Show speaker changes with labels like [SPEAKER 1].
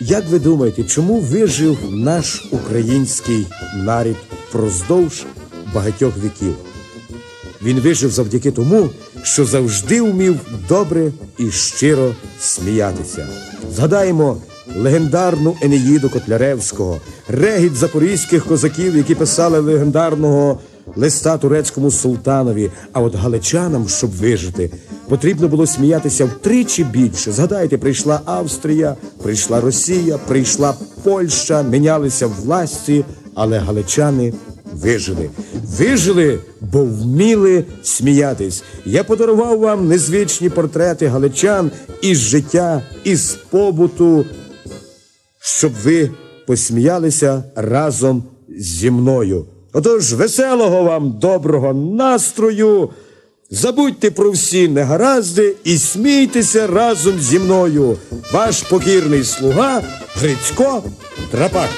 [SPEAKER 1] Як ви думаєте, чому вижив наш український нарід впроздовж багатьох віків? Він вижив завдяки тому, що завжди вмів добре і щиро сміятися. Згадаємо легендарну Енеїду Котляревського, регіт запорізьких козаків, які писали легендарного листа турецькому султанові. А от галичанам, щоб вижити, потрібно було сміятися втричі більше. Згадайте, прийшла Австрія, прийшла Росія, прийшла Польща, мінялися власті, але галичани вижили. Вижили, бо вміли сміятись. Я подарував вам незвичні портрети галичан із життя, із побуту, щоб ви посміялися разом зі мною. Отож, веселого вам доброго настрою. Забудьте про всі негаразди і смійтеся разом зі мною. Ваш покірний слуга Грицько Драпак.